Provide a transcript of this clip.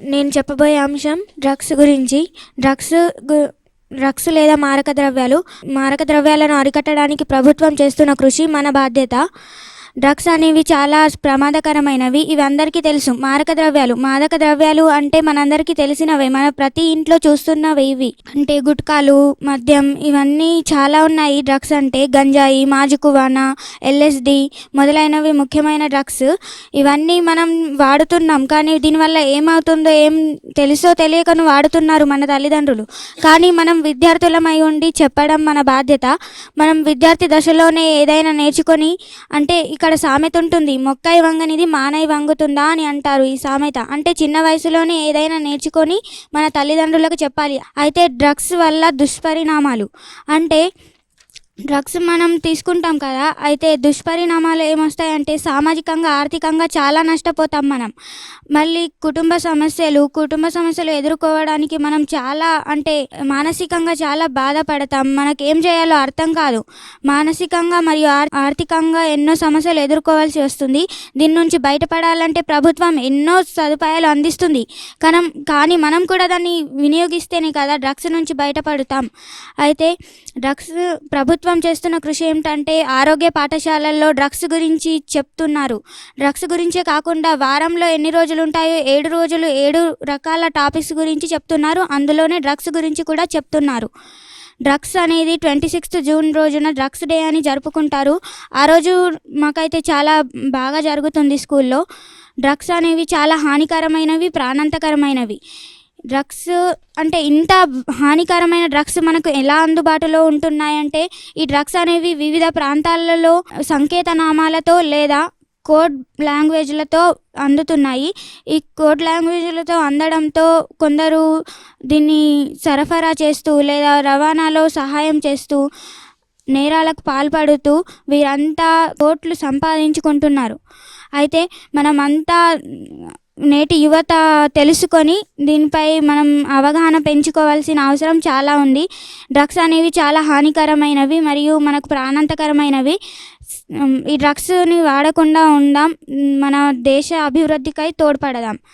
నేను చెప్పబోయే అంశం డ్రగ్స్ గురించి. డ్రగ్స్ గు- డ్రగ్స్ లేదా మారక ద్రవ్యాలు. మారక ద్రవ్యాలను అరికట్టడానికి ప్రభుత్వం చేస్తున్న కృషి మన బాధ్యత. డ్రగ్స్ అనేవి చాలా ప్రమాదకరమైనవి. ఇవి అందరికీ తెలుసు. మారక ద్రవ్యాలు. మాదక ద్రవ్యాలు అంటే మనందరికీ తెలిసినవే. మన ప్రతి ఇంట్లో చూస్తున్నవి ఇవి. అంటే గుట్కాలు మద్యం ఇవన్నీ చాలా ఉన్నాయి. డ్రగ్స్ అంటే గంజాయి మాజుకువానా ఎల్ఎస్డి మొదలైనవి ముఖ్యమైన డ్రగ్స్. ఇవన్నీ మనం వాడుతున్నాం. కానీ దీనివల్ల ఏమవుతుందో ఏం తెలుసో తెలియకను వాడుతున్నారు మన తల్లిదండ్రులు. కానీ మనం విద్యార్థులమై ఉండి చెప్పడం మన బాధ్యత. మనం విద్యార్థి దశలోనే ఏదైనా నేర్చుకొని అంటే ఇక్కడ సామెత ఉంటుంది మొక్కై వంగనిది మానై వంగుతుందా అని అంటారు ఈ సామెత. అంటే చిన్న వయసులోనే ఏదైనా నేర్చుకొని మన తల్లిదండ్రులకు చెప్పాలి. అయితే డ్రగ్స్ వల్ల దుష్పరిణామాలు. అంటే డ్రగ్స్ మనం తీసుకుంటాం కదా అయితే దుష్పరిణామాలు ఏమొస్తాయంటే సామాజికంగా ఆర్థికంగా చాలా నష్టపోతాం మనం. మళ్ళీ కుటుంబ సమస్యలు కుటుంబ సమస్యలు ఎదుర్కోవడానికి మనం చాలా అంటే మానసికంగా చాలా బాధపడతాం. మనకి ఏం చేయాలో అర్థం కాదు. మానసికంగా మరియు ఆర్థికంగా ఎన్నో సమస్యలు ఎదుర్కోవాల్సి వస్తుంది. దీని నుంచి బయటపడాలంటే ప్రభుత్వం ఎన్నో సదుపాయాలు అందిస్తుంది. కనం కానీ మనం కూడా దాన్ని వినియోగిస్తేనే కదా డ్రగ్స్ నుంచి బయటపడతాం. అయితే డ్రగ్స్ ప్రభుత్వం చేస్తున్న కృషి ఏమిటంటే ఆరోగ్య పాఠశాలల్లో డ్రగ్స్ గురించి చెప్తున్నారు. డ్రగ్స్ గురించే కాకుండా వారంలో ఎన్ని రోజులు ఉంటాయో ఏడు రోజులు ఏడు రకాల టాపిక్స్ గురించి చెప్తున్నారు. అందులోనే డ్రగ్స్ గురించి కూడా చెప్తున్నారు. డ్రగ్స్ అనేది ట్వంటీ సిక్స్త్ జూన్ రోజున డ్రగ్స్ డే అని జరుపుకుంటారు. ఆ రోజు మాకైతే చాలా బాగా జరుగుతుంది స్కూల్లో. డ్రగ్స్ అనేవి చాలా హానికరమైనవి ప్రాణాంతకరమైనవి. డ్రగ్స్ అంటే ఇంత హానికరమైన డ్రగ్స్ మనకు ఎలా అందుబాటులో ఉంటున్నాయంటే ఈ డ్రగ్స్ అనేవి వివిధ ప్రాంతాలలో సంకేత నామాలతో లేదా కోడ్ లాంగ్వేజ్లతో అందుతున్నాయి. ఈ కోడ్ లాంగ్వేజ్లతో అందడంతో కొందరు దీన్ని సరఫరా చేస్తూ లేదా రవాణాలో సహాయం చేస్తూ నేరాలకు పాల్పడుతూ వీరంతా కోట్లు సంపాదించుకుంటున్నారు. అయితే మనమంతా నేటి యువత తెలుసుకొని దీనిపై మనం అవగాహన పెంచుకోవాల్సిన అవసరం చాలా ఉంది. డ్రగ్స్ అనేవి చాలా హానికరమైనవి మరియు మనకు ప్రాణాంతకరమైనవి. ఈ డ్రగ్స్ని వాడకుండా ఉందాం. మన దేశ అభివృద్ధికై తోడ్పడదాం.